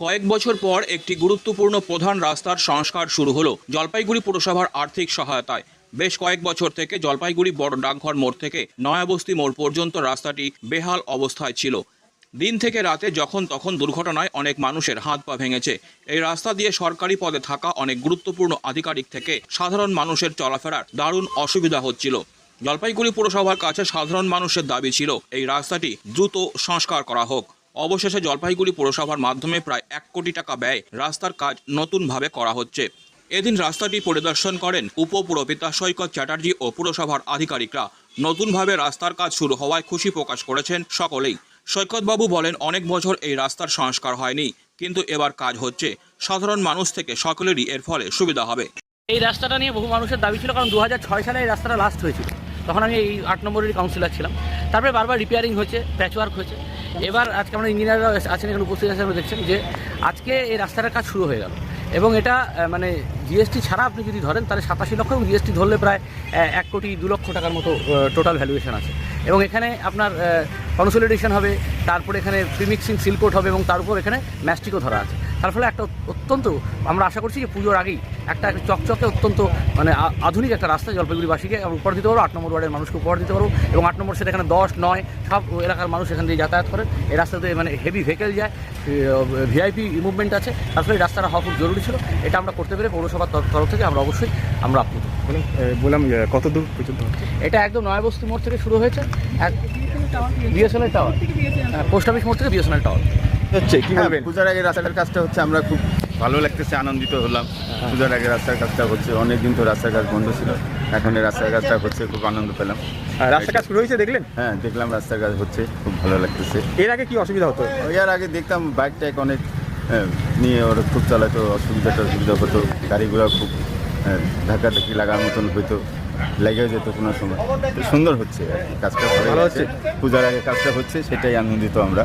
কয়েক বছর পর একটি গুরুত্বপূর্ণ প্রধান রাস্তার সংস্কার শুরু হলো, জলপাইগুড়ি পুরসভার আর্থিক সহায়তায়। বেশ কয়েক বছর থেকে জলপাইগুড়ি বড় ডাকঘর মোড় থেকে নয়াবস্তি মোড় পর্যন্ত রাস্তাটি বেহাল অবস্থায় ছিল। দিন থেকে রাতে যখন তখন দুর্ঘটনায় অনেক মানুষের হাত পা ভেঙেছে। এই রাস্তা দিয়ে সরকারি পদে থাকা অনেক গুরুত্বপূর্ণ আধিকারিক থেকে সাধারণ মানুষের চলাফেরার দারুণ অসুবিধা হচ্ছিল। জলপাইগুড়ি পুরসভার কাছে সাধারণ মানুষের দাবি ছিল, এই রাস্তাটি দ্রুত সংস্কার করা হোক। অবশেষে জলপাইগুড়ি পুরসভার মাধ্যমে প্রায় এক কোটি টাকা ব্যয় রাস্তার কাজ নতুনভাবে করা হচ্ছে। এদিন রাস্তাটি পরিদর্শন করেন উপপুরপিতা সৈকত চ্যাটার্জি ও পুরসভার আধিকারিকরা। নতুনভাবে রাস্তার কাজ শুরু হওয়ায় খুশি প্রকাশ করেছেন সকলেই। সৈকতবাবু বলেন, অনেক বছর এই রাস্তার সংস্কার হয়নি, কিন্তু এবার কাজ হচ্ছে। সাধারণ মানুষ থেকে সকলেরই এর ফলে সুবিধা হবে। এই রাস্তাটা নিয়ে বহু মানুষের দাবি ছিল, কারণ দু হাজার ছয় সালে এই রাস্তাটা লাস্ট হয়েছিল। তখন আমি এই আট নম্বরের কাউন্সিলর ছিলাম। তারপরে বারবার রিপেয়ারিং হয়েছে প্যাচওয়ার্ক হয়েছে এবার আজকে আমরা ইঞ্জিনিয়াররা আছেন, এখানে উপস্থিত আছেন আমরা দেখছেন যে আজকে এই রাস্তাটার কাজ শুরু হয়ে গেল। এবং এটা মানে জিএসটি ছাড়া আপনি যদি ধরেন, তাহলে সাতাশি লক্ষ এবং জিএসটি ধরলে প্রায় এক কোটি দু লক্ষ টাকার মতো টোটাল ভ্যালুয়েশন আছে। এবং এখানে আপনার কনসোলিডেশন হবে, তারপর এখানে প্রিমিক্সিং সিলকোট হবে এবং তার উপর এখানে ম্যাস্টিকও ধরা আছে। তার ফলে একটা অত্যন্ত আমরা আশা করছি যে পুজোর আগেই একটা চকচকে অত্যন্ত মানে আধুনিক একটা রাস্তা জলপাইগুড়িবাসীকে উপহার দিতে পারব আট নম্বর ওয়ার্ডের মানুষকে উপহার দিতে পারব এবং আট নম্বর সেটা এখানে দশ নয় সব এলাকার মানুষ এখান দিয়ে যাতায়াত করেন এই রাস্তাতে মানে হেভি ভেহিকেল যায় ভিআইপি মুভমেন্ট আছে তার ফলে রাস্তাটা হওয়া খুব জরুরি ছিল। এটা আমরা করতে পেরে পৌরসভার তরফ থেকে আমরা অবশ্যই আমরা আপ্লুত। বললাম বললাম কত দূর পর্যন্ত এটা একদম নয়াবস্তি মোড় থেকে শুরু হয়েছে বিএসএনএল টাওয়ার পোস্ট অফিস মোড় থেকে বিএসএনএল টাওয়ার হচ্ছে কি হ্যাঁ, বলবেন পূজার আগে রাস্তার কাজটা হচ্ছে আমরা খুব ভালো লাগতেছে আনন্দিত হলাম। হ্যাঁ। পূজার আগে রাস্তার কাজটা হচ্ছে অনেক দিন তো রাস্তার কাজ বন্ধ ছিল এখন এই রাস্তার কাজটা হচ্ছে খুব আনন্দ পেলাম। আর রাস্তা কাজ শুরু হয়েছে দেখলেন? হ্যাঁ দেখলাম রাস্তার কাজ হচ্ছে খুব ভালো লাগতেছে। এর আগে কি অসুবিধা হতো? এর আগে দেখতাম বাইক টাইক অনেক হ্যাঁ, নিয়ে ওরা খুব চালাতো অসুবিধাটা অসুবিধা হতো গাড়িগুলো খুব হ্যাঁ, ধাক্কাধাক্কি লাগার মতন হইতো লেগে যেত কোনো সময়। সুন্দর হচ্ছে কাজটা ভালো হচ্ছে। পূজার আগে কাজটা হচ্ছে সেটাই আনন্দিত আমরা।